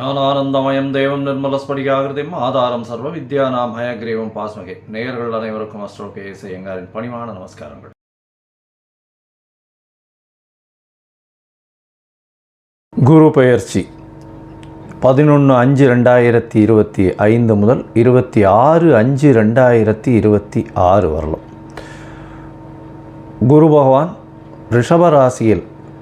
ஞானானந்தமயம் தேவம் நிர்மலஸ்படிகாகிருதிம் ஆதாரம் சர்வ வித்யானாம் ஹயக்ரீவம் பாஸ்மகே. நேயர்கள் அனைவருக்கும் அஸ்ட்ரோ கே எஸ் ஐயங்காரின் பணிவான நமஸ்காரங்கள். குரு பெயர்ச்சி. பதினொன்று அஞ்சு ரெண்டாயிரத்தி இருபத்தி ஐந்து முதல் இருபத்தி ஆறு அஞ்சு ரெண்டாயிரத்தி இருபத்தி ஆறு வரலாம். குரு பகவான் ரிஷபராசியில்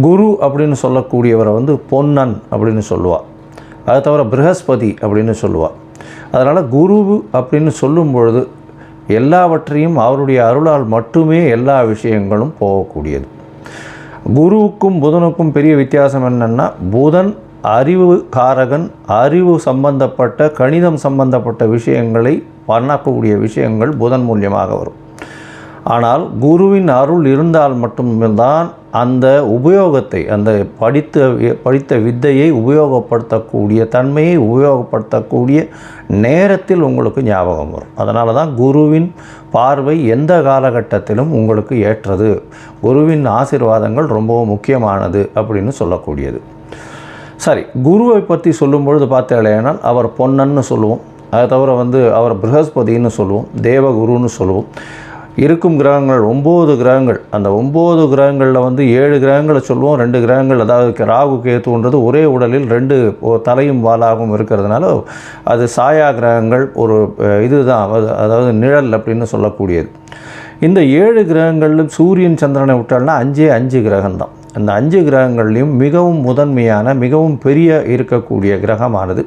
குரு அப்படின்னு சொல்லக்கூடியவரை வந்து பொன்னன் அப்படின்னு சொல்லுவாள் அது தவிர ப்ரஹஸ்பதி அப்படின்னு சொல்லுவாள் அதனால் குரு அப்படின்னு சொல்லும் பொழுது எல்லாவற்றையும் அவருடைய அருளால் மட்டுமே எல்லா விஷயங்களும் போகக்கூடியது. குருவுக்கும் புதனுக்கும் பெரிய வித்தியாசம் என்னென்னா புதன் அறிவு காரகன் அறிவு சம்பந்தப்பட்ட கணிதம் சம்பந்தப்பட்ட விஷயங்களை பண்ணக்கூடிய விஷயங்கள் புதன் மூலியமாக வரும். ஆனால் குருவின் அருள் இருந்தால் மட்டும்தான் அந்த உபயோகத்தை அந்த படித்த படித்த வித்தையை உபயோகப்படுத்தக்கூடிய தன்மையை உபயோகப்படுத்தக்கூடிய நேரத்தில் உங்களுக்கு ஞாபகம் வரும். அதனால தான் குருவின் பார்வை எந்த காலகட்டத்திலும் உங்களுக்கு ஏற்றது. குருவின் ஆசீர்வாதங்கள் ரொம்பவும் முக்கியமானது அப்படின்னு சொல்லக்கூடியது. சரி குருவை பற்றி சொல்லும் பொழுது பார்த்தேனால் அவர் பொன்னன்னு சொல்லுவோம். அதை தவிர வந்து அவர் ப்ரஹஸ்பதின்னு சொல்லுவோம் தேவகுருன்னு சொல்லுவோம். இருக்கும் கிரகங்கள் ஒம்பது கிரகங்கள். அந்த ஒம்பது கிரகங்களில் வந்து ஏழு கிரகங்களை சொல்லுவோம் ரெண்டு கிரகங்கள் அதாவது ராகு கேத்துன்றது ஒரே உடலில் ரெண்டு தலையும் வாலாகவும் இருக்கிறதுனால அது சாயா கிரகங்கள் ஒரு இதுதான். அது- அதாவது நிழல் அப்படின்னு சொல்லக்கூடியது. இந்த ஏழு கிரகங்களிலும் சூரியன் சந்திரனை விட்டால்னா அஞ்சே அஞ்சு கிரகம்தான். அந்த அஞ்சு கிரகங்கள்லையும் மிகவும் முதன்மையான மிகவும் பெரிய இருக்கக்கூடிய கிரகமானது.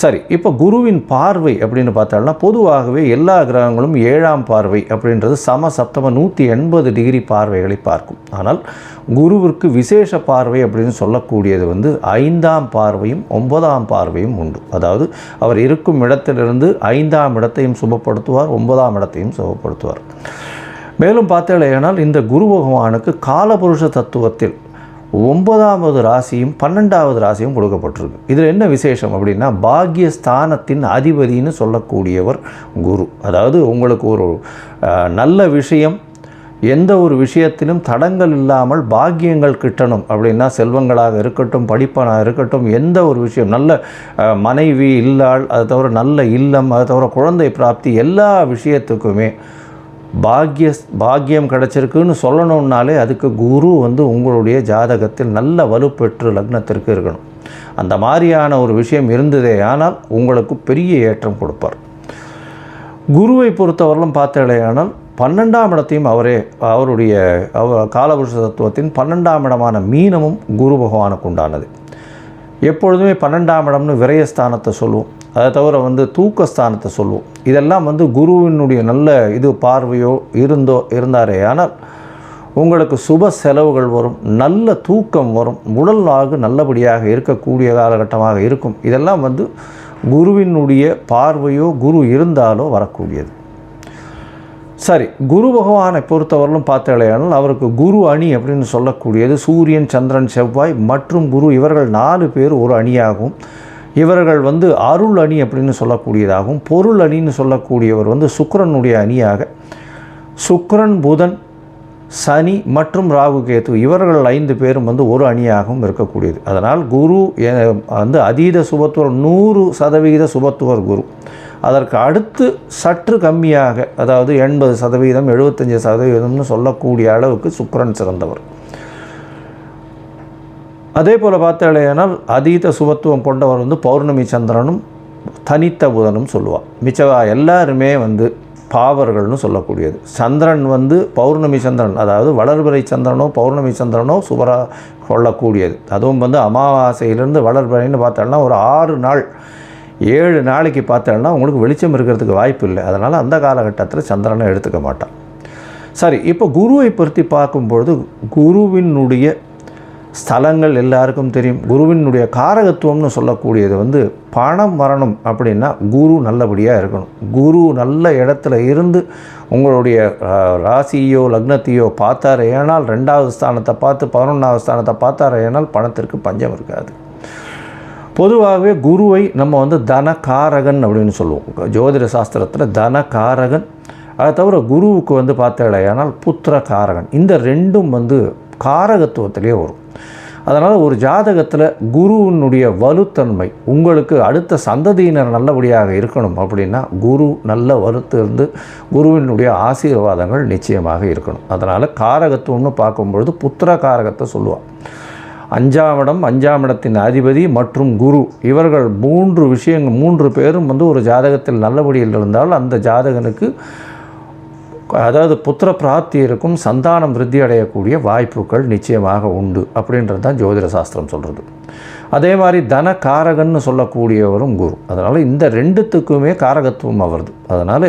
சரி இப்போ குருவின் பார்வை அப்படின்னு பார்த்தோம்னா பொதுவாகவே எல்லா கிரகங்களும் ஏழாம் பார்வை அப்படின்றது சம சப்தம நூற்றி எண்பது டிகிரி பார்வைகளை பார்க்கும். ஆனால் குருவிற்கு விசேஷ பார்வை அப்படின்னு சொல்லக்கூடியது வந்து ஐந்தாம் பார்வையும் ஒன்பதாம் பார்வையும் உண்டு. அதாவது அவர் இருக்கும் இடத்திலிருந்து ஐந்தாம் இடத்தையும் சுபப்படுத்துவார் ஒன்பதாம் இடத்தையும் சுபப்படுத்துவார். மேலும் பார்த்தேனால் இந்த குரு பகவானுக்கு காலபுருஷ தத்துவத்தில் ஒன்பதாவது ராசியும் பன்னெண்டாவது ராசியும் கொடுக்கப்பட்டிருக்கு. இதில் என்ன விசேஷம் அப்படின்னா பாக்யஸ்தானத்தின் அதிபதின்னு சொல்லக்கூடியவர் குரு. அதாவது உங்களுக்கு ஒரு நல்ல விஷயம் எந்த ஒரு விஷயத்திலும் தடங்கள் இல்லாமல் பாக்கியங்கள் கிட்டணும் அப்படின்னா செல்வங்களாக இருக்கட்டும் படிப்பனாக இருக்கட்டும் எந்த ஒரு விஷயம் நல்ல மனைவி இல்லாள் அது தவிர நல்ல இல்லம் அது தவிர குழந்தை பிராப்தி எல்லா விஷயத்துக்குமே பாக்கிய பாக்கியம் கிடச்சிருக்குன்னு சொல்லணுன்னாலே அதுக்கு குரு வந்து உங்களுடைய ஜாதகத்தில் நல்ல வலுப்பெற்று லக்னத்திற்கு இருக்கணும். அந்த மாதிரியான ஒரு விஷயம் இருந்ததே ஆனால் உங்களுக்கு பெரிய ஏற்றம் கொடுப்பார். குருவை பொறுத்தவரையிலும் பார்த்தேனால் பன்னெண்டாம் இடத்தையும் அவரே அவருடைய அவ காலபுருஷ தத்துவத்தின் பன்னெண்டாம் இடமான மீனமும் குரு பகவானுக்கு உண்டானது. எப்பொழுதுமே பன்னெண்டாம் இடம்னு விரயஸ்தானத்தை சொல்லுவோம். அதை தவிர வந்து தூக்கஸ்தானத்தை சொல்லுவோம். இதெல்லாம் வந்து குருவினுடைய நல்ல இது பார்வையோ இருந்தோ இருந்தாரே. ஆனால் உங்களுக்கு சுப செலவுகள் வரும் நல்ல தூக்கம் வரும் உடல் ஆகு நல்லபடியாக இருக்கக்கூடிய காலகட்டமாக இருக்கும். இதெல்லாம் வந்து குருவினுடைய பார்வையோ குரு இருந்தாலோ வரக்கூடியது. சரி குரு பகவானை பொறுத்தவரையிலும் பார்த்தாலேயானால் அவருக்கு குரு அணி அப்படின்னு சொல்லக்கூடியது சூரியன் சந்திரன் செவ்வாய் மற்றும் குரு இவர்கள் நாலு பேர் ஒரு அணியாகும். இவர்கள் வந்து அருள் அணி அப்படின்னு சொல்லக்கூடியதாகவும் பொருள் அணின்னு சொல்லக்கூடியவர் வந்து சுக்கரனுடைய அணியாக சுக்கரன் புதன் சனி மற்றும் ராகு கேத்து இவர்கள் ஐந்து பேரும் வந்து ஒரு அணியாகவும் இருக்கக்கூடியது. அதனால் குரு எ- வந்து அதீத சுபத்துவர் நூறு சதவிகித சுபத்துவர் குரு. அதற்கு அடுத்து சற்று கம்மியாக அதாவது எண்பது சதவீதம் எழுபத்தஞ்சு சதவீதம்னு சொல்லக்கூடிய அளவுக்கு சுக்கரன் சிறந்தவர். அதே போல் பார்த்தாலேனால் அதீத சுபத்துவம் கொண்டவர் வந்து பௌர்ணமி சந்திரனும் தனித்த புதனும் சொல்லுவாள் மிச்சவா எல்லாருமே வந்து பாவர்கள்னு சொல்லக்கூடியது. சந்திரன் வந்து பௌர்ணமி சந்திரன் அதாவது வளர்பிறை சந்திரனோ பௌர்ணமி சந்திரனோ சுபரா கொள்ளக்கூடியது. அதுவும் வந்து அமாவாசையிலேருந்து வளர்பிறைன்னு பார்த்தோம்னா ஒரு ஆறு நாள் ஏழு நாளைக்கு பார்த்தோம்னா உங்களுக்கு வெளிச்சம் இருக்கிறதுக்கு வாய்ப்பு இல்லை. அதனால் அந்த காலகட்டத்தில் சந்திரனை எடுத்துக்க மாட்டான். சரி இப்போ குருவை பற்றி பார்க்கும்பொழுது குருவினுடைய ஸ்தலங்கள் எல்லாருக்கும் தெரியும். குருவினுடைய காரகத்துவம்னு சொல்லக்கூடியது வந்து பணம் வரணும் அப்படின்னா குரு நல்லபடியாக இருக்கணும். குரு நல்ல இடத்துல இருந்து உங்களுடைய ராசியோ லக்னத்தையோ பார்த்தார் ஏனால் ரெண்டாவது ஸ்தானத்தை பார்த்து பதினொன்றாவது ஸ்தானத்தை பார்த்தார் ஏனால் பணத்திற்கு பஞ்சம் இருக்காது. பொதுவாகவே குருவை நம்ம வந்து தனகாரகன் அப்படின்னு சொல்லுவோம். ஜோதிட சாஸ்திரத்தில் தனகாரகன். அதை தவிர குருவுக்கு வந்து பார்த்தேடையானால் புத்திர காரகன் இந்த ரெண்டும் வந்து காரகத்துவத்திலே வரும். அதனால் ஒரு ஜாதகத்தில் குருவினுடைய வலுத்தன்மை உங்களுக்கு அடுத்த சந்ததியினர் நல்லபடியாக இருக்கணும் அப்படின்னா குரு நல்ல வலுத்து இருந்து குருவினுடைய ஆசீர்வாதங்கள் நிச்சயமாக இருக்கணும். அதனால் காரகத்துவம்னு பார்க்கும்பொழுது புத்திர காரகத்தை சொல்லுவாள் அஞ்சாம் இடம் அஞ்சாம் இடத்தின் அதிபதி மற்றும் குரு. இவர்கள் மூன்று விஷயங்கள் மூன்று பேரும் வந்து ஒரு ஜாதகத்தில் நல்லபடியில் இருந்தால் அந்த ஜாதகனுக்கு அதாவது புத்திர பிராப்தி இருக்கும் சந்தானம் விருத்தி அடையக்கூடிய வாய்ப்புகள் நிச்சயமாக உண்டு அப்படின்றது தான் ஜோதிட சாஸ்திரம் சொல்கிறது அதே மாதிரி தன காரகன்னு சொல்லக்கூடியவரும் குரு. அதனால் இந்த ரெண்டுத்துக்குமே காரகத்துவம் அவருது. அதனால்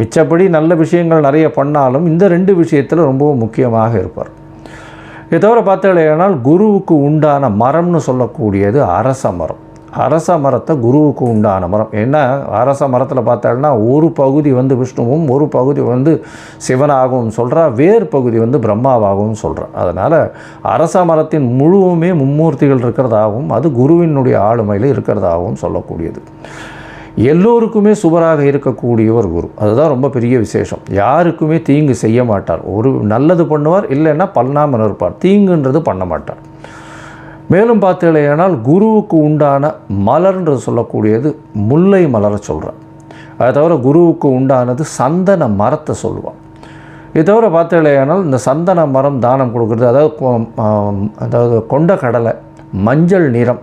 மிச்சப்படி நல்ல விஷயங்கள் நிறைய பண்ணாலும் இந்த ரெண்டு விஷயத்தில் ரொம்பவும் முக்கியமாக இருப்பார். இதை தவிர பார்த்தீங்கன்னா குருவுக்கு உண்டான மரம்னு சொல்லக்கூடியது அரச மரம். அரச மரத்தை குருவுக்கு உண்டான மரம். ஏன்னா அரச மரத்தில் பார்த்தோம்னா ஒரு பகுதி வந்து விஷ்ணுவும் ஒரு பகுதி வந்து சிவனாகவும் சொல்கிறா வேறு பகுதி வந்து பிரம்மாவாகவும் சொல்கிறா அதனால் அரச மரத்தின் முழுவுமே மும்மூர்த்திகள் இருக்கிறதாகவும் அது குருவினுடைய ஆளுமையில் இருக்கிறதாகவும் சொல்லக்கூடியது. எல்லோருக்குமே சுவராக இருக்கக்கூடியவர் குரு. அதுதான் ரொம்ப பெரிய விசேஷம். யாருக்குமே தீங்கு செய்ய மாட்டார். ஒரு நல்லது பண்ணுவார் இல்லைன்னா பண்ணாமல் இருப்பார் தீங்குன்றது பண்ண மாட்டார். மேலும் பார்த்தீங்களேனால் குருவுக்கு உண்டான மலர்ன்றது சொல்லக்கூடியது முல்லை மலரை சொல்கிறான் அதை தவிர குருவுக்கு உண்டானது சந்தன மரத்தை சொல்லுவான் இது தவிர பார்த்தீங்களேனால் இந்த சந்தன மரம் தானம் கொடுக்குறது அதாவது கொ- அதாவது கொண்ட கடலை மஞ்சள் நிறம்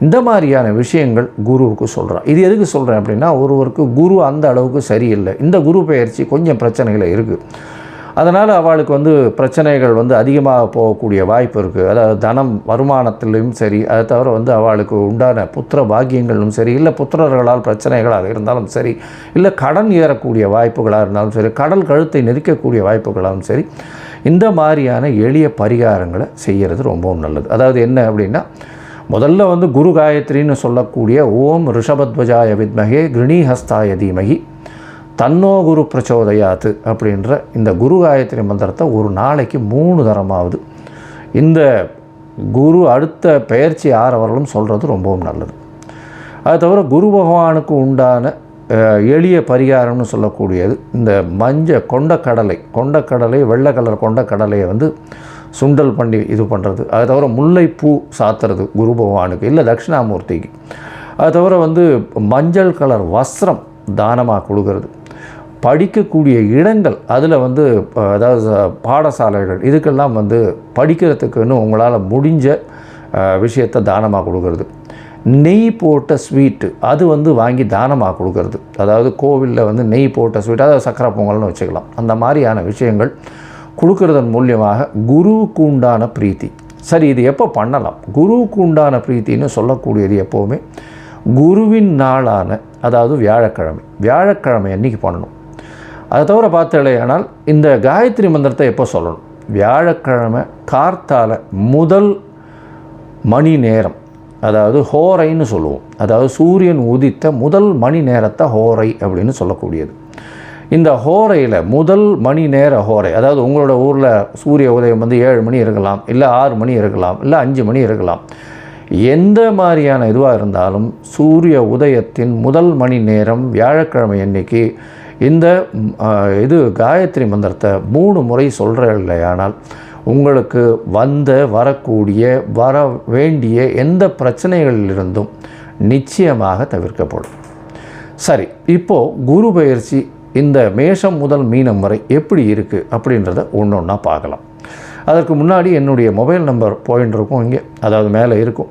இந்த மாதிரியான விஷயங்கள் குருவுக்கு சொல்கிறான் இது எதுக்கு சொல்கிறேன் அப்படின்னா ஒருவருக்கு குரு அந்த அளவுக்கு சரியில்லை. இந்த குரு பெயர்ச்சி கொஞ்சம் பிரச்சனைகளை இருக்குது அதனால் அவளுக்கு வந்து பிரச்சனைகள் வந்து அதிகமாக போகக்கூடிய வாய்ப்பு இருக்குது அதாவது தனம் வருமானத்திலையும் சரி அதை தவிர வந்து அவளுக்கு உண்டான புத்திர பாக்கியங்களும் சரி இல்லை புத்திரர்களால் பிரச்சனைகளாக இருந்தாலும் சரி இல்லை கடன் ஏறக்கூடிய வாய்ப்புகளாக இருந்தாலும் சரி கடல் கழுத்தை நெரிக்கக்கூடிய வாய்ப்புகளாகவும் சரி இந்த மாதிரியான எளிய பரிகாரங்களை செய்கிறது ரொம்பவும் நல்லது. அதாவது என்ன அப்படின்னா முதல்ல வந்து குரு காயத்ரின்னு சொல்லக்கூடிய ஓம் ரிஷபத்வஜாய வித்மகே கிருணிஹஸ்தாய தீமகி தன்னோ குரு பிரச்சோதயாத்து அப்படின்ற இந்த குரு காயத்ரி மந்திரத்தை ஒரு நாளைக்கு மூணு தரமாவது. இந்த குரு அடுத்த பெயர்ச்சி ஆறவர்களும் சொல்கிறது ரொம்பவும் நல்லது. அது தவிர குரு பகவானுக்கு உண்டான எளிய பரிகாரம்னு சொல்லக்கூடியது இந்த மஞ்ச கொண்டக்கடலை கொண்டக்கடலை வெள்ளை கலர் கொண்டக்கடலையை வந்து சுண்டல் பண்ணி இது பண்ணுறது அது தவிர முல்லைப்பூ சாத்துறது குரு பகவானுக்கு இல்லை தட்சிணாமூர்த்திக்கு. அது தவிர வந்து மஞ்சள் கலர் வஸ்திரம் தானமாக கொடுக்கறது படிக்கக்கூடிய இடங்கள் அதில் வந்து அதாவது பாடசாலைகள் இதுக்கெல்லாம் வந்து படிக்கிறதுக்குன்னு உங்களால் முடிஞ்ச விஷயத்தை தானமாக கொடுக்கறது. நெய் போட்ட ஸ்வீட்டு அது வந்து வாங்கி தானமாக கொடுக்கறது. அதாவது கோவிலில் வந்து நெய் போட்ட ஸ்வீட் அதாவது சக்கரை பொங்கல்னு வச்சுக்கலாம். அந்த மாதிரியான விஷயங்கள் கொடுக்கறதன் மூலியமாக குருவுக்கு உண்டான பிரீத்தி. சரி இது எப்போ பண்ணலாம்? குருவுக்கு உண்டான பிரீத்தின்னு சொல்லக்கூடியது எப்போவுமே குருவின் நாளான அதாவது வியாழக்கிழமை. வியாழக்கிழமை அன்னைக்கு பண்ணணும். அதை தவிர பார்த்தலையானால் இந்த காயத்ரி மந்திரத்தை எப்போ சொல்லணும்? வியாழக்கிழமை கார்த்தால முதல் மணி நேரம். அதாவது ஹோரைன்னு சொல்லுவோம். அதாவது சூரியன் உதித்த முதல் மணி நேரத்தை ஹோரை அப்படின்னு சொல்லக்கூடியது. இந்த ஹோரையில் முதல் மணி நேர ஹோரை அதாவது உங்களோட ஊரில் சூரிய உதயம் வந்து ஏழு மணி இருக்கலாம் இல்லை ஆறு மணி இருக்கலாம் இல்லை அஞ்சு மணி இருக்கலாம். எந்த மாதிரியான இதுவாக இருந்தாலும் சூரிய உதயத்தின் முதல் மணி நேரம் வியாழக்கிழமை அன்னைக்கு இந்த இது காயத்ரி மந்திரத்தை மூணு முறை சொல்கிற உங்களுக்கு வந்த வரக்கூடிய வர வேண்டிய எந்த பிரச்சனைகளிலிருந்தும் நிச்சயமாக தவிர்க்கப்படும். சரி இப்போது குரு பயிற்சி இந்த மேஷம் முதல் மீனம் வரை எப்படி இருக்குது அப்படின்றத ஒன்று ஒன்றா பார்க்கலாம். அதற்கு முன்னாடி என்னுடைய மொபைல் நம்பர் பாயிண்ட் இருக்கும் இங்கே அதாவது மேலே இருக்கும்.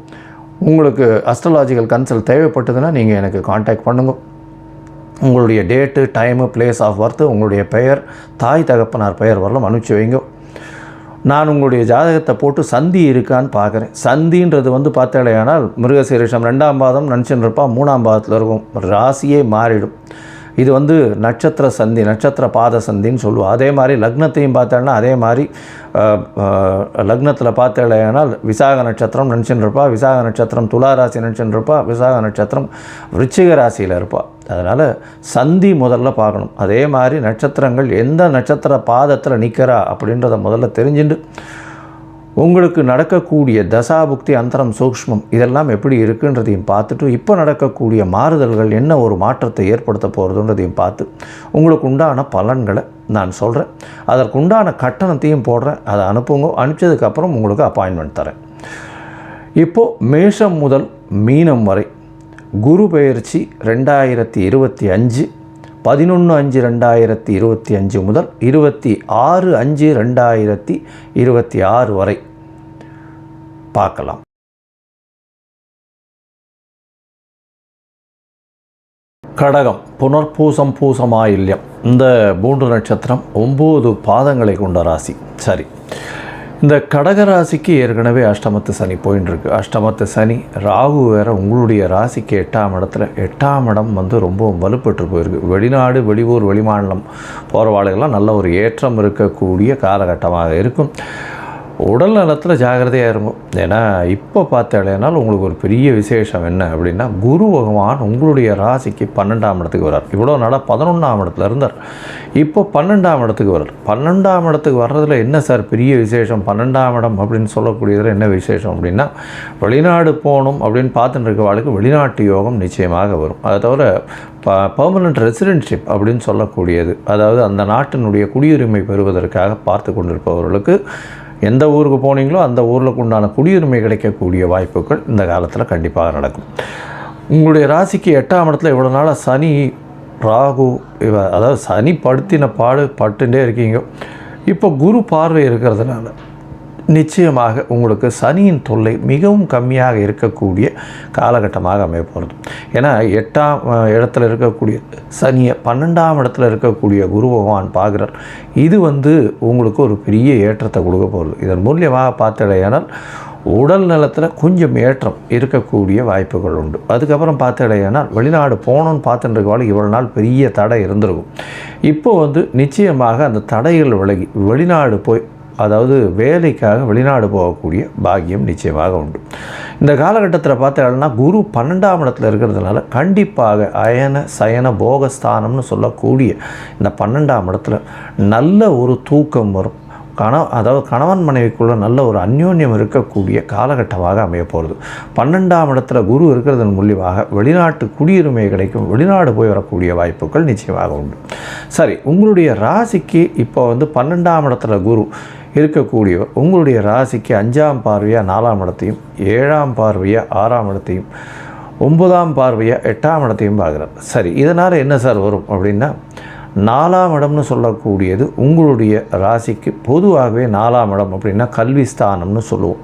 உங்களுக்கு அஸ்ட்ரலாஜிக்கல் கன்சல்ட் தேவைப்பட்டதுன்னா நீங்கள் எனக்கு காண்டாக்ட் பண்ணுங்கள் உங்களுடைய date time place of birth உங்களுடைய பெயர் தாய் தகப்பனார் பெயர் வரலாம் அனுப்பிச்சு வைங்க. நான் உங்களுடைய ஜாதகத்தை போட்டு சந்தி இருக்கான்னு பார்க்குறேன். சந்தின்றது வந்து பார்த்தாலேயானால் மிருகசீரிஷம் ரெண்டாம் பாதம் நினச்சின்னு இருப்பான் மூணாம் பாதத்தில் இருக்கும். ராசியே மாறிடும். இது வந்து நட்சத்திர சந்தி நட்சத்திர பாத சந்தின்னு சொல்லுவோம். அதே மாதிரி லக்னத்தையும் பார்த்தோன்னா அதே மாதிரி லக்னத்தில் பார்த்தேனால் விசாக நட்சத்திரம் நினச்சின்னு இருப்பா விசாக நட்சத்திரம் துளா ராசி நினச்சின்னு இருப்பா விசாக நட்சத்திரம் விருச்சிக ராசியில் இருப்பாள் அதனால் சந்தி முதல்ல பார்க்கணும். அதே மாதிரி நட்சத்திரங்கள் எந்த நட்சத்திர பாதத்தில் நிற்கிறா அப்படின்றத முதல்ல தெரிஞ்சுட்டு உங்களுக்கு நடக்கக்கூடிய தசாபுக்தி அந்தரம் சூக்ஷ்மம் இதெல்லாம் எப்படி இருக்குன்றதையும் பார்த்துட்டு இப்போ நடக்கக்கூடிய மாறுதல்கள் என்ன ஒரு மாற்றத்தை ஏற்படுத்த போகிறதுன்றதையும் பார்த்து உங்களுக்கு உண்டான பலன்களை நான் சொல்கிறேன் அதற்குண்டான கட்டணத்தையும் போடுறேன். அதை அனுப்புங்க. அனுப்பிச்சதுக்கப்புறம் உங்களுக்கு அப்பாயின்மெண்ட் தரேன். இப்போது மேஷம் முதல் மீனம் வரை குரு பெயர்ச்சி ரெண்டாயிரத்தி இருபத்தி அஞ்சு பதினொன்று அஞ்சு ரெண்டாயிரத்தி இருபத்தி அஞ்சு முதல் இருபத்தி ஆறு அஞ்சு ரெண்டாயிரத்தி இருபத்தி ஆறு வரை பார்க்கலாம். கடகம் புனர்பூசம் பூசமாயில்யம். இந்த மூன்று நட்சத்திரம் ஒம்பது பாதங்களை கொண்ட ராசி. சரி. இந்த கடக ராசிக்கு ஏற்கனவே அஷ்டமத்து சனி போயின்னு இருக்கு அஷ்டமத்து சனி ராகு வேற உங்களுடைய ராசிக்கு எட்டாம் இடத்துல. எட்டாம் இடம் வந்து ரொம்ப வலுப்பெற்று போயிருக்கு. வெளிநாடு வெளியூர் வெளிமாநிலம் போகிறவாளுகெல்லாம் நல்ல ஒரு ஏற்றம் இருக்கக்கூடிய காலகட்டமாக இருக்கும். உடல் நலத்தில் ஜாகிரதையாக இருக்கும் ஏன்னா இப்போ பார்த்தாலேனால் உங்களுக்கு ஒரு பெரிய விசேஷம் என்ன அப்படின்னா குரு பகவான் உங்களுடைய ராசிக்கு பன்னெண்டாம் இடத்துக்கு வரார் இவ்வளோ நாளாக பதினொன்றாம் இடத்துல இருந்தார். இப்போ பன்னெண்டாம் இடத்துக்கு வரார் பன்னெண்டாம் இடத்துக்கு வர்றதுல என்ன சார் பெரிய விசேஷம்? பன்னெண்டாம் இடம் அப்படின்னு சொல்லக்கூடியதில் என்ன விசேஷம் அப்படின்னா வெளிநாடு போகணும் அப்படின்னு பார்த்துட்டு இருக்கவாளுக்கு வெளிநாட்டு யோகம் நிச்சயமாக வரும். அதை தவிர ப பர்மனண்ட் ரெசிடென்ட்ஷிப் அப்படின்னு சொல்லக்கூடியது. அதாவது அந்த நாட்டினுடைய குடியுரிமை பெறுவதற்காக பார்த்து கொண்டிருப்பவர்களுக்கு எந்த ஊருக்கு போனீங்களோ அந்த ஊரில் உண்டான குடியுரிமை கிடைக்கக்கூடிய வாய்ப்புகள் இந்த காலத்தில் கண்டிப்பாக நடக்கும். உங்களுடைய ராசிக்கு எட்டாம் இடத்துல இவ்வளோ நாளாக சனி ராகு இவ அதாவது சனி படுத்தின பாடு பட்டுட்டே இருக்கீங்க. இப்போ குரு பார்வை இருக்கிறதுனால நிச்சயமாக உங்களுக்கு சனியின் தொல்லை மிகவும் கம்மியாக இருக்கக்கூடிய காலகட்டமாக அமைய போகிறது. ஏன்னா எட்டாம் இடத்துல இருக்கக்கூடிய சனியை பன்னெண்டாம் இடத்துல இருக்கக்கூடிய குரு பகவான் பார்க்குறார். இது வந்து உங்களுக்கு ஒரு பெரிய ஏற்றத்தை கொடுக்க போகிறது. இதன் மூலியமாக பார்த்தடையானால் உடல் நலத்தில் கொஞ்சம் ஏற்றம் இருக்கக்கூடிய வாய்ப்புகள் உண்டு. அதுக்கப்புறம் பார்த்தடையானால் வெளிநாடு போகணும்னு பார்த்துட்டுருக்கவாள் இவ்வளோ நாள் பெரிய தடை இருந்திருக்கும். இப்போ வந்து நிச்சயமாக அந்த தடைகள் விலகி வெளிநாடு போய் அதாவது வேலைக்காக வெளிநாடு போகக்கூடிய பாக்கியம் நிச்சயமாக உண்டு. இந்த காலகட்டத்தில் பார்த்தீங்கன்னா குரு பன்னெண்டாம் இடத்துல இருக்கிறதுனால கண்டிப்பாக அயன சயன போகஸ்தானம்னு சொல்லக்கூடிய இந்த பன்னெண்டாம் இடத்துல நல்ல ஒரு தூக்கம் வரும். கண அதாவது கணவன் மனைவிக்குள்ள நல்ல ஒரு அந்யோன்யம் இருக்கக்கூடிய காலகட்டமாக அமைய போகிறது பன்னெண்டாம் இடத்துல குரு இருக்கிறதன் மூலியமாக வெளிநாட்டு குடியுரிமை கிடைக்கும். வெளிநாடு போய் வரக்கூடிய வாய்ப்புகள் நிச்சயமாக உண்டு. சரி உங்களுடைய ராசிக்கு இப்போ வந்து பன்னெண்டாம் இடத்துல குரு இருக்கக்கூடியவர் உங்களுடைய ராசிக்கு அஞ்சாம் பார்வையாக நாலாம் இடத்தையும் ஏழாம் பார்வையாக ஆறாம் இடத்தையும் ஒன்பதாம் பார்வையாக எட்டாம் இடத்தையும் பார்க்குறார். சரி இதனால் என்ன சார் வரும் அப்படின்னா நாலாம் இடம்னு சொல்லக்கூடியது உங்களுடைய ராசிக்கு பொதுவாகவே நாலாம் இடம் அப்படின்னா கல்வி ஸ்தானம்னு சொல்லுவோம்.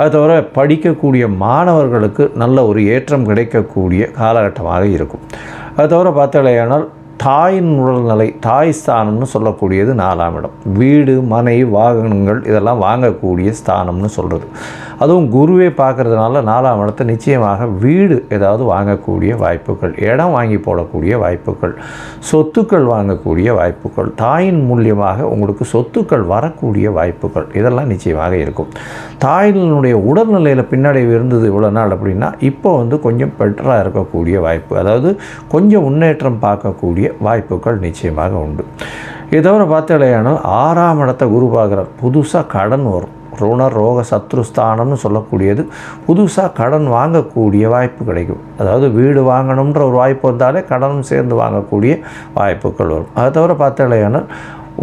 அது தவிர படிக்கக்கூடிய மாணவர்களுக்கு நல்ல ஒரு ஏற்றம் கிடைக்கக்கூடிய காலகட்டமாக இருக்கும். அது தவிர பார்த்தாலேயானால் தாயின் உடல்நிலை தாய் ஸ்தானம்னு சொல்லக்கூடியது நாலாம் இடம். வீடு மனை வாகனங்கள் இதெல்லாம் வாங்கக்கூடிய ஸ்தானம்னு சொல்கிறது அதுவும் குருவே பார்க்கறதுனால நாலாம் இடத்தை நிச்சயமாக வீடு ஏதாவது வாங்கக்கூடிய வாய்ப்புகள் இடம் வாங்கி போடக்கூடிய வாய்ப்புகள் சொத்துக்கள் வாங்கக்கூடிய வாய்ப்புகள் தாயின் மூலியமாக உங்களுக்கு சொத்துக்கள் வரக்கூடிய வாய்ப்புகள் இதெல்லாம் நிச்சயமாக இருக்கும். தாயினுடைய உடல்நிலையில் பின்னடைவு இருந்தது இவ்வளோ நாள் அப்படின்னா இப்போ வந்து கொஞ்சம் பெட்டராக இருக்கக்கூடிய வாய்ப்பு அதாவது கொஞ்சம் முன்னேற்றம் பார்க்கக்கூடிய வாய்ப்புகள் நிச்சயமாக உண்டு. இதை தவிர பார்த்தாலேயானால் ஆறாம் இடத்த குரு பார்க்குறார். புதுசாக கடன் வரும். ருண ரோக சத்ருஸ்தானம்னு சொல்லக்கூடியது. புதுசாக கடன் வாங்கக்கூடிய வாய்ப்பு கிடைக்கும். அதாவது வீடு வாங்கணுன்ற ஒரு வாய்ப்பு வந்தாலே கடனும் சேர்ந்து வாங்கக்கூடிய வாய்ப்புகள் வரும். அதை தவிர பார்த்தாலேயானால்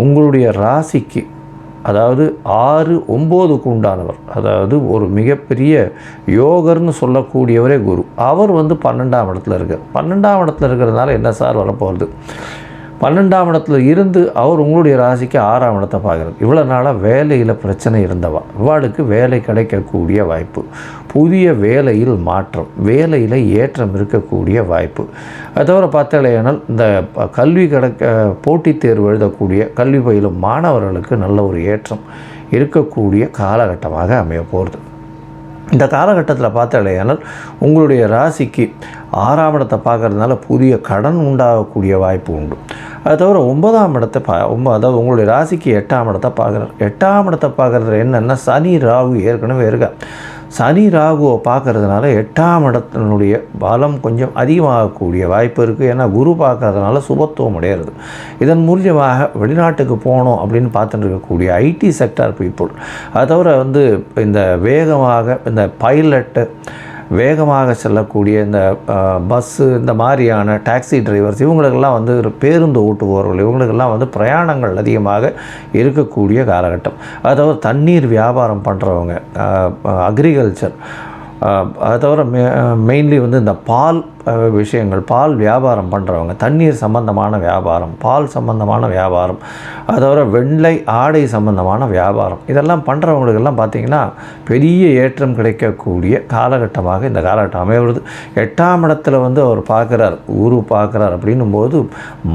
உங்களுடைய ராசிக்கு அதாவது ஆறு ஒம்போதுக்கு உண்டானவர் அதாவது ஒரு மிகப்பெரிய யோகர்னு சொல்லக்கூடியவரே குரு. அவர் வந்து பன்னெண்டாம் இடத்துல இருக்கார். பன்னெண்டாம் இடத்துல இருக்கிறதுனால என்ன சார் வரப்போகிறது பன்னெண்டாம் இடத்துல இருந்து அவர் உங்களுடைய ராசிக்கு ஆறாம் இடத்தை பார்க்குறது இவ்வளோ நாளாக வேலையில் பிரச்சனை இருந்தவா? இவ்வாளுக்கு வேலை கிடைக்கக்கூடிய வாய்ப்பு. புதிய வேலையில் மாற்றம். வேலையில் ஏற்றம் இருக்கக்கூடிய வாய்ப்பு. அது தவிர பார்த்தாலேனால் இந்த கல்வி கிடைக்க போட்டித் தேர்வு எழுதக்கூடிய கல்வி பயிலும் மாணவர்களுக்கு நல்ல ஒரு ஏற்றம் இருக்கக்கூடிய காலகட்டமாக அமைய போகிறது இந்த காலகட்டத்தில் பார்த்தாலேயானால் உங்களுடைய ராசிக்கு ஆறாம் இடத்தை பார்க்கறதுனால புதிய கடன் உண்டாகக்கூடிய வாய்ப்பு உண்டு. அது தவிர ஒன்பதாம் இடத்தை பா ஒம்ப அதாவது உங்களுடைய ராசிக்கு எட்டாம் இடத்தை பார்க்குறாரு எட்டாம் இடத்தை பார்க்குறது என்னென்னா சனி ராகு ஏற்கனவே இருக்கா. சனி ராகுவை பார்க்கறதுனால எட்டாம் இடத்தினுடைய பலம் கொஞ்சம் அதிகமாகக்கூடிய வாய்ப்பு இருக்குது ஏன்னா குரு பார்க்கறதுனால சுபத்துவம் அடையிறது. இதன் மூலியமாக வெளிநாட்டுக்கு போகணும் அப்படின்னு பார்த்துட்டு இருக்கக்கூடிய ஐடி செக்டார் பீப்புள் அதை தவிர வந்து இந்த வேகமாக இந்த பைலட்டு வேகமாக செல்லக்கூடிய இந்த பஸ்ஸு இந்த மாதிரியான டாக்ஸி டிரைவர்ஸ் இவங்களுக்கெல்லாம் வந்து ஒரு பேருந்து ஓட்டுபவர்கள் இவங்களுக்கெல்லாம் வந்து பிரயாணங்கள் அதிகமாக இருக்கக்கூடிய காலகட்டம். அதாவது தண்ணீர் வியாபாரம் பண்ணுறவங்க அக்ரிகல்ச்சர் அதை தவிர மெ மெயின்லி வந்து இந்த பால் விஷயங்கள். பால் வியாபாரம் பண்ணுறவங்க தண்ணீர் சம்பந்தமான வியாபாரம் பால் சம்பந்தமான வியாபாரம் அதோட தவிர வெள்ளை ஆடை சம்பந்தமான வியாபாரம். இதெல்லாம் பண்ணுறவங்களுக்கெல்லாம் பார்த்திங்கன்னா பெரிய ஏற்றம் கிடைக்கக்கூடிய காலகட்டமாக இந்த காலகட்டம் அமைவது எட்டாம் இடத்துல வந்து அவர் பார்க்குறார் ஊரு பார்க்குறார் அப்படின்னும் போது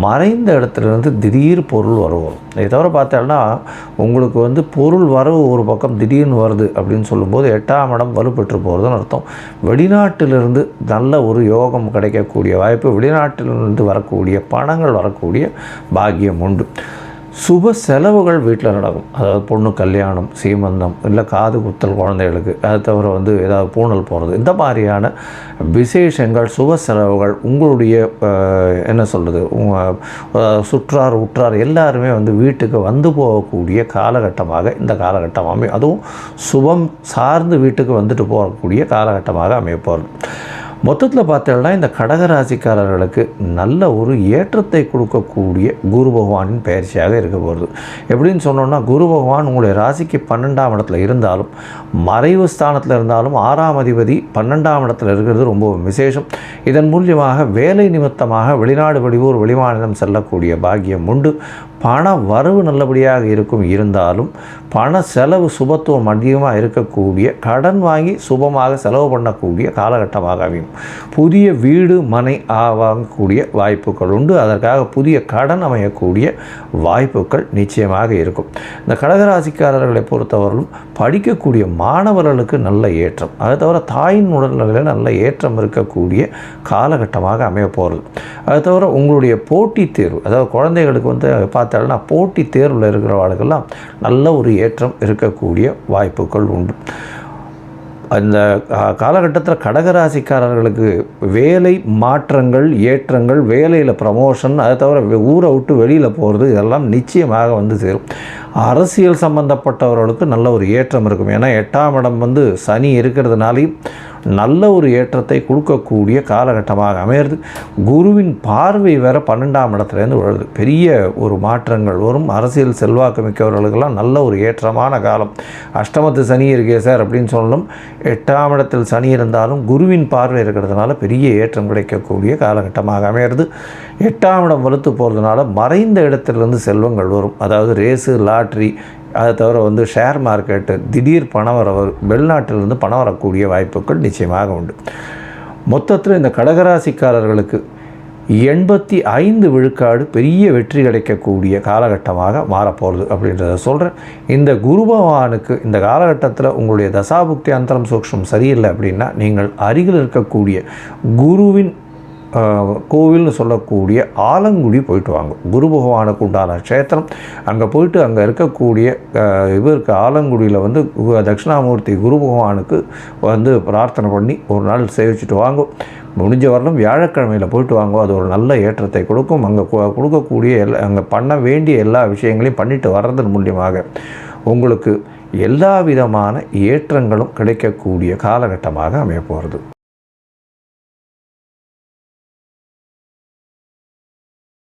மறைந்த இடத்துல இருந்து திடீர் பொருள் வருவோம். இதை தவிர பார்த்தோம்னா உங்களுக்கு வந்து பொருள் வரவு ஒரு பக்கம் திடீர்னு வருது அப்படின்னு சொல்லும்போது எட்டாம் இடம் வலுப்பெற்று போகிறதுன்னு அர்த்தம். வெளிநாட்டிலிருந்து நல்ல ஒரு யோகம் கிடைக்கக்கூடிய வாய்ப்பு வெளிநாட்டிலிருந்து வரக்கூடிய பணங்கள் வரக்கூடிய பாக்கியம் உண்டு. சுப செலவுகள் வீட்டில் நடக்கும். அதாவது பொண்ணு கல்யாணம் சீமந்தம் இல்லை காது குத்தல் குழந்தைகளுக்கு அது தவிர வந்து ஏதாவது பூணல் போகிறது இந்த மாதிரியான விசேஷங்கள் சுப செலவுகள் உங்களுடைய என்ன சொல்கிறது சுற்றார் உற்றார் எல்லாருமே வந்து வீட்டுக்கு வந்து போகக்கூடிய காலகட்டமாக இந்த காலகட்டம் அமையும். அதுவும் சுபம் சார்ந்து வீட்டுக்கு வந்துட்டு போகக்கூடிய காலகட்டமாக அமையப்போகிறது மொத்தத்தில் பார்த்தோம்னா இந்த கடகராசிக்காரர்களுக்கு நல்ல ஒரு ஏற்றத்தை கொடுக்கக்கூடிய குரு பகவானின் பயிற்சியாக இருக்க போகிறது எப்படின்னு சொன்னோம்னா குரு பகவான் உங்களுடைய ராசிக்கு பன்னெண்டாம் இடத்துல இருந்தாலும் மறைவு ஸ்தானத்தில் இருந்தாலும் ஆறாம் அதிபதி பன்னெண்டாம் இடத்துல இருக்கிறது ரொம்ப விசேஷம். இதன் மூலியமாக வேலை நிமித்தமாக வெளிநாடு வெளியூர் வெளிமாநிலம் செல்லக்கூடிய பாக்கியம் உண்டு. பண வரவு நல்லபடியாக இருக்கும் இருந்தாலும் பண செலவு சுபத்துவம் அதிகமாக இருக்கக்கூடிய கடன் வாங்கி சுபமாக செலவு பண்ணக்கூடிய காலகட்டமாக அமையும். புதிய வீடு மனை ஆகக்கூடிய வாய்ப்புகள் உண்டு. அதற்காக புதிய கடன் அமையக்கூடிய வாய்ப்புகள் நிச்சயமாக இருக்கும். இந்த கடகராசிக்காரர்களை பொறுத்தவரையிலும் படிக்கக்கூடிய மாணவர்களுக்கு நல்ல ஏற்றம். அதை தவிர தாயின் உடல்நிலையில் நல்ல ஏற்றம் இருக்கக்கூடிய காலகட்டமாக அமைய போகிறது. அது தவிர உங்களுடைய போட்டித் தேர்வு அதாவது குழந்தைகளுக்கு வந்து பார்த்து பார்த்தாலும் போட்டி தேர்வில் இருக்கிறவர்களுக்கெல்லாம் நல்ல ஒரு ஏற்றம் இருக்கக்கூடிய வாய்ப்புகள் உண்டு. அந்த காலகட்டத்தில் கடகராசிக்காரர்களுக்கு வேலை மாற்றங்கள் ஏற்றங்கள் வேலையில் ப்ரமோஷன் அதை தவிர ஊரை விட்டு வெளியில் போகிறது இதெல்லாம் நிச்சயமாக வந்து சேரும். அரசியல் சம்பந்தப்பட்டவர்களுக்கு நல்ல ஒரு ஏற்றம் இருக்கும். ஏன்னா எட்டாம் இடம் வந்து சனி இருக்கிறதுனாலையும் நல்ல ஒரு ஏற்றத்தை கொடுக்கக்கூடிய காலகட்டமாக அமையிறது குருவின் பார்வை வேற பன்னெண்டாம் இடத்துலேருந்து வருது பெரிய ஒரு மாற்றங்கள் வரும். அரசியல் செல்வாக்கு மிக்கவர்களுக்கெல்லாம் நல்ல ஒரு ஏற்றமான காலம். அஷ்டமத்து சனி இருக்கே சார் அப்படின்னு சொல்லணும். எட்டாம் இடத்தில் சனி இருந்தாலும் குருவின் பார்வை இருக்கிறதுனால பெரிய ஏற்றம் கிடைக்கக்கூடிய காலகட்டமாக அமையிறது எட்டாம் இடம் வலுத்து போகிறதுனால மறைந்த இடத்திலிருந்து செல்வங்கள் வரும். அதாவது ரேஸு லாட்ரி அதை தவிர வந்து ஷேர் மார்க்கெட்டு திடீர் பணம் வர வெளிநாட்டிலிருந்து பணம் வரக்கூடிய வாய்ப்புகள் நிச்சயமாக உண்டு. மொத்தத்தில் இந்த கடகராசிக்காரர்களுக்கு எண்பத்தி ஐந்து விழுக்காடு பெரிய வெற்றி கிடைக்கக்கூடிய காலகட்டமாக மாறப்போகிறது அப்படின்றத சொல்கிறேன் இந்த குரு பகவானுக்கு இந்த காலகட்டத்தில் உங்களுடைய தசாபுக்தி அந்தரம் சூக்ஷம் சரியில்லை அப்படின்னா நீங்கள் அருகில் இருக்கக்கூடிய குருவின் கோவில்னு சொல்லக்கூடிய ஆலங்குடி போயிட்டு வாங்க. குரு பகவானுக்கு உண்டான க்ஷேத்திரம். அங்கே போயிட்டு அங்கே இருக்கக்கூடிய இது இவருக்கு ஆலங்குடியில் வந்து தட்சிணாமூர்த்தி குரு பகவானுக்கு வந்து பிரார்த்தனை பண்ணி ஒரு நாள் சேவிச்சுட்டு வாங்க. முடிஞ்ச வரலும் வியாழக்கிழமையில் போயிட்டு வாங்க. அது ஒரு நல்ல ஏற்றத்தை கொடுக்கும். அங்கே கொடுக்கக்கூடிய எல்லா அங்கே பண்ண வேண்டிய எல்லா விஷயங்களையும் பண்ணிட்டு வர்றதன் மூலியமாக உங்களுக்கு எல்லா விதமான ஏற்றங்களும் கிடைக்கக்கூடிய காலகட்டமாக அமைய போகிறது